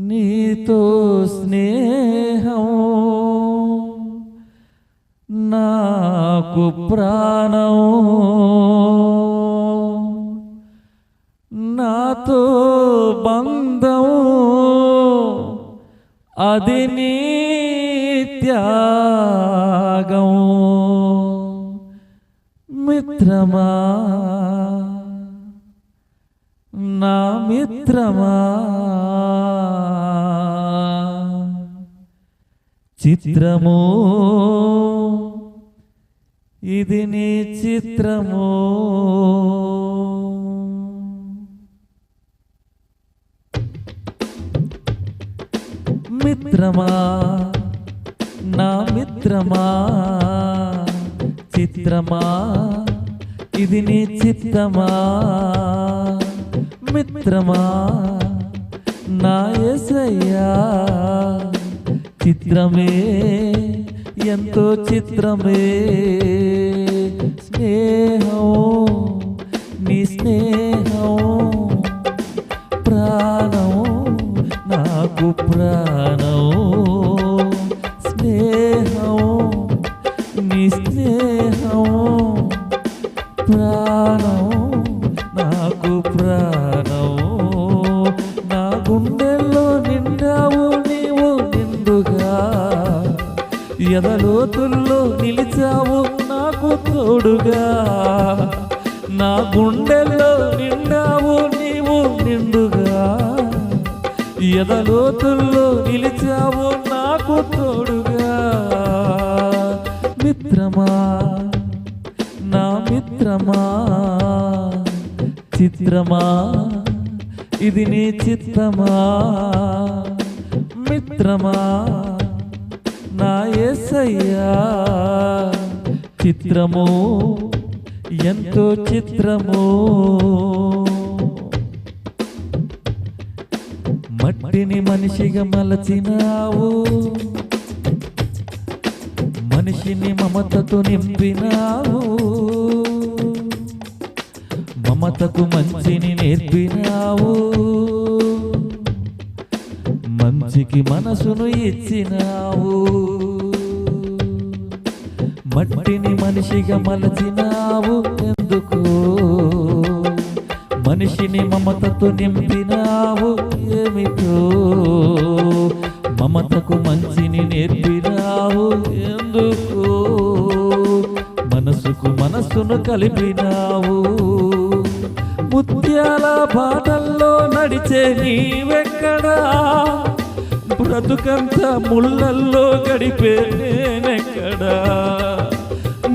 నీతో స్నేహం నాకు ప్రాణం. నాతో బంధం. అది నీ త్యాగం. మిత్రమా? నా మిత్రమా? చిత్రము? ఇది నీ చిత్రము? మిత్రమా? నా మిత్రమా? చిత్రమా? ఇది నీ చిత్తమా? మిత్రమా? నా ఎసయ్యా చిత్రమే ఎంతో చిత్రమే. స్నేహం నీ స్నేహం ప్రాణం నాకు ప్రాణం స్నేహం నీ స్నేహం ప్రా ఎదలోతుల్లో నిలిచావు నాకు తోడుగా. నా గుండెల్లో నిండావు నీవు నిండుగా. ఎదలోతుల్లో నిలిచావు నాకు తోడుగా. మిత్రమా నా మిత్రమా చిత్రమా ఇది నీ చిత్తమా? మిత్రమా నా ఎసయ్యా చిత్రము ఎంతో చిత్రము. మట్టిని మనిషిగా మలచినావు మనిషిని మమతతో నింపినావు. మమతకు మంచిని నేర్పినావు. మంచికి మనసును ఇచ్చినావు. మట్టిని మనిషిగా మలచినావు ఎందుకు? మనిషిని మమతతో నింపినావు ఏమిటో? మమతకు మంచిని నేర్పినావు ఎందుకు? మనసుకు మనస్సును కలిపినావు. ముత్యాల బాటల్లో నడిచే నీవెక్కడా? బ్రతుకంత ముళ్ళల్లో గడిపే నేనెక్కడా?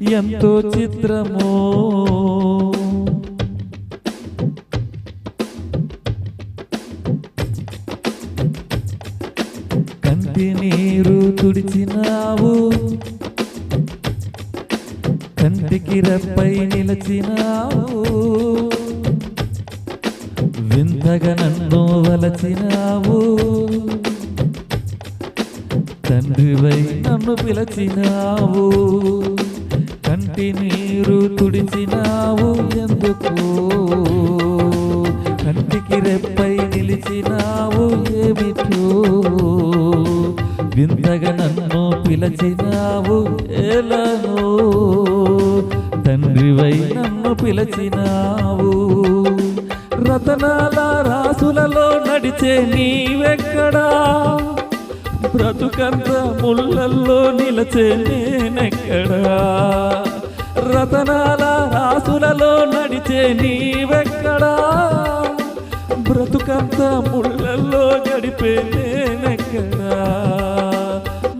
ఎంతో చిత్రమో. కంటి నీరు తుడిచినావు. కంటికి రెప్పై నిలచినావు. వింతగా నన్ను వలచినావు. తండ్రివై నన్ను పిలచినావు. కంటి నీరు తుడిచినావు ఎందుకు? కంటికి రెప్పై నిలిచినావు ఏమిటో? వింతగా నన్ను పిలచినావు ఎలానో తండ్రివై నన్ను పిలచినావు. రతనాల రాసులలో నడిచే నీవెక్కడా? బ్రతుకంత ముళ్ళల్లో నిలచే నేనెక్కడా? రతనాల రాసులలో నడిచే నీవెక్కడా? బ్రతుకంత ముళ్ళల్లో గడిపే నేనెక్కడా?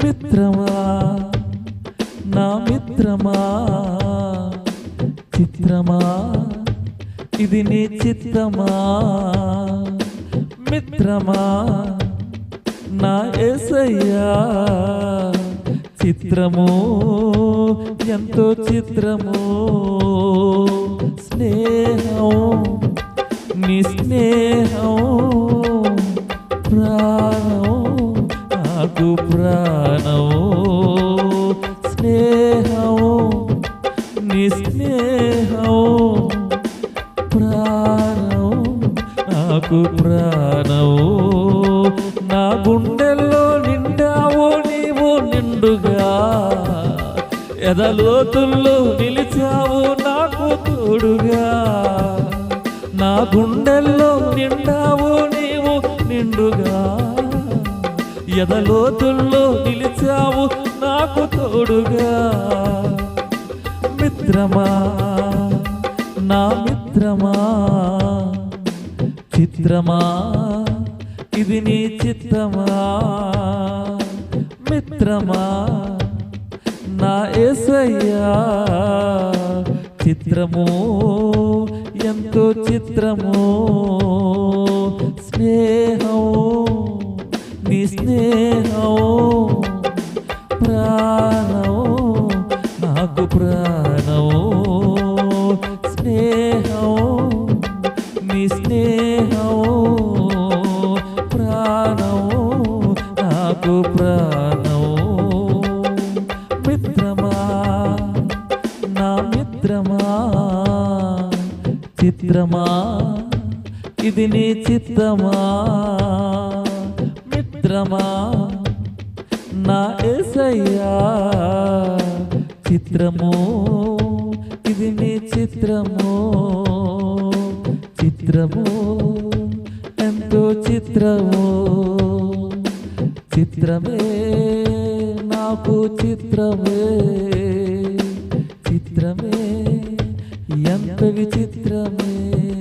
మిత్రమా? నా మిత్రమా? చిత్రమా? ఇది నీ చిత్రమా మిత్రమా? నా ఎసయ్యా చిత్రము ఎంతో చిత్రము స్నేహం నీ స్నేహం ప్రాణం నాకు ప్రాణం స్నేహం నీ స్నేహం ప్రాణం నాకు ప్రాణం ఎదలోతుల్లో నిలిచావు నాకు తోడుగా. నా గుండెల్లో నిండావు నీవు నిండుగా. ఎదలోతుల్లో నిలిచావు నాకు తోడుగా. మిత్రమా నా మిత్రమా చిత్రమా ఇది నీ చిత్తమా. మిత్రమా. నా ఏసయ్యా చిత్రము ఎంతో చిత్రము స్నేహం నీ స్నేహం ప్రాణం నాకు ప్రాణం స్నేహం నీ స్నేహం ప్రాణం నాకు ప్రాణం చిత్రమా ఇది నీ చిత్తమా? మిత్రమా? నా ఎసయ్యా చిత్రము? ఇది నీ చిత్రము? చిత్రము? ఎంతో చిత్రము? చిత్రమే నాకు చిత్రమే. చిత్రమే ఎంత విచిత్రమే